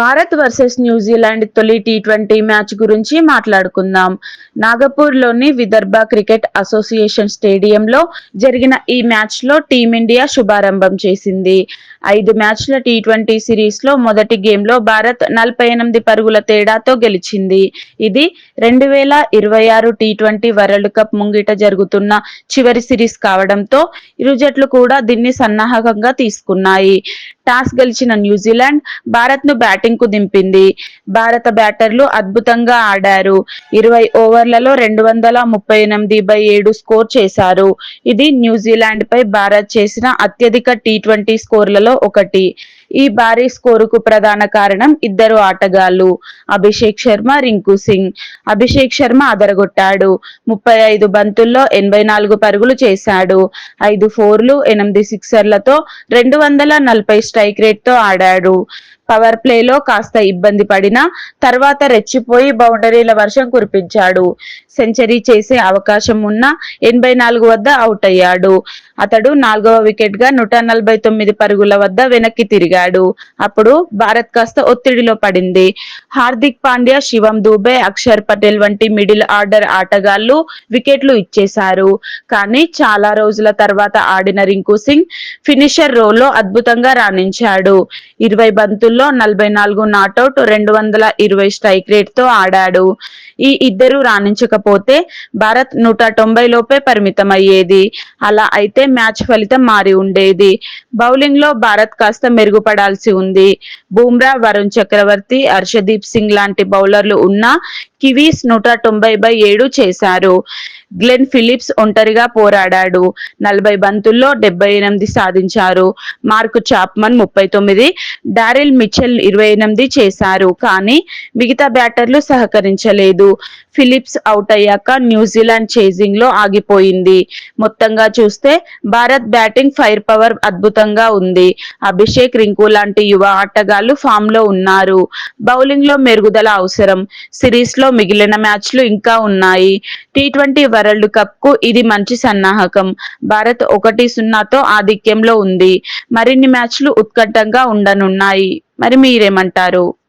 Bharat versus New Zealand తొలి T twenty match గురించి మాట్లాడుకుందాం. నాగపూర్లోని విదర్భ క్రికెట్ అసోసియేషన్ స్టేడియంలో జరిగిన ఈ మ్యాచ్లో టీమిండియా శుభారంభం చేసింది. ఐదు మ్యాచ్ల టీ ట్వంటీ సిరీస్లో మొదటి గేమ్లో భారత్ నలభై ఎనిమిది పరుగుల తేడాతో గెలిచింది. ఇది రెండు వేల ఇరవై ఆరు టీ ట్వంటీ వరల్డ్ కప్ ముంగిట జరుగుతున్న చివరి సిరీస్ కావడంతో ఇరు జట్లు కూడా దీన్ని సన్నాహకంగా తీసుకున్నాయి. టాస్ గెలిచిన న్యూజిలాండ్ భారత్ బ్యాట్ బ్యాటింగ్కు దింపింది. భారత బ్యాటర్లు అద్భుతంగా ఆడారు. ఇరవై ఓవర్లలో రెండు వందల ముప్పై ఎనిమిది బై ఏడు స్కోర్ చేశారు. ఇది న్యూజిలాండ్ పై భారత్ చేసిన అత్యధిక టీ ట్వంటీ స్కోర్లలో ఒకటి. ఈ భారీ స్కోరుకు ప్రధాన కారణం ఇద్దరు ఆటగాళ్ళు అభిషేక్ శర్మ రింకు సింగ్. అభిషేక్ శర్మ అదరగొట్టాడు. ముప్పై ఐదు బంతుల్లో ఎనభై నాలుగు పరుగులు చేశాడు. ఐదు ఫోర్లు ఎనిమిది సిక్సర్లతో రెండు వందల నలభై స్ట్రైక్ రేట్తో ఆడాడు. పవర్ ప్లేలో కాస్త ఇబ్బంది పడినా తర్వాత రెచ్చిపోయి బౌండరీల వర్షం కురిపించాడు. సెంచరీ చేసే అవకాశం ఉన్న ఎనభై నాలుగు వద్ద అవుట్ అయ్యాడు. అతడు నాలుగవ వికెట్గా నూట నలభై తొమ్మిది పరుగుల వద్ద వెనక్కి తిరిగాడు. అప్పుడు భారత్ కాస్త ఒత్తిడిలో పడింది. హార్దిక్ పాండ్యా శివం దూబే అక్షర్ పటేల్ వంటి మిడిల్ ఆర్డర్ ఆటగాళ్ళు వికెట్లు ఇచ్చేశారు. కానీ చాలా రోజుల తర్వాత ఆడిన రింకు సింగ్ ఫినిషర్ రోలో అద్భుతంగా రాణించాడు. ఇరవై బంతుల్లో నలభై నాలుగు నాట్అవుట్ రెండు వందల ఇరవై స్ట్రైక్ రేట్తో ఆడాడు. ఈ ఇద్దరు రాణించకపోతే భారత్ నూట తొంభై లోపే పరిమితమయ్యేది. అలా అయితే మ్యాచ్ ఫలితం మారి ఉండేది. బౌలింగ్లో భారత్ కాస్త మెరుగుపడాల్సి ఉంది. బూమ్రా వరుణ్ చక్రవర్తి హర్షదీప్ సింగ్ లాంటి బౌలర్లు ఉన్నా కివీస్ నూట తొంభై బై ఏడు చేశారు. గ్లెన్ ఫిలిప్స్ ఒంటరిగా పోరాడాడు. నలభై బంతుల్లో డెబ్బై ఎనిమిది సాధించారు. మార్క్ చాప్మన్ ముప్పై తొమ్మిది డారిల్ మిచెల్ ఇరవై ఎనిమిది చేశారు. కానీ మిగతా బ్యాటర్లు సహకరించలేదు. ఫిలిప్స్ అవుట్ అయ్యాక న్యూజిలాండ్ చేజింగ్లో ఆగిపోయింది. మొత్తంగా చూస్తే భారత్ బ్యాటింగ్ ఫైర్ పవర్ అద్భుతంగా ఉంది. అభిషేక్ రింకు లాంటి యువ ఆటగాళ్ళు ఫామ్లో ఉన్నారు. బౌలింగ్లో మెరుగుదల అవసరం. సిరీస్లో మిగిలిన మ్యాచ్లు ఇంకా ఉన్నాయి. టీ ట్వంటీ వరల్డ్ కప్కు ఇది మంచి సన్నాహకం. భారత్ ఒకటి సున్నాతో ఆధిక్యంలో ఉంది. మరిన్ని మ్యాచ్లు ఉత్కంఠంగా ఉండనున్నాయి. మరి మీరేమంటారు?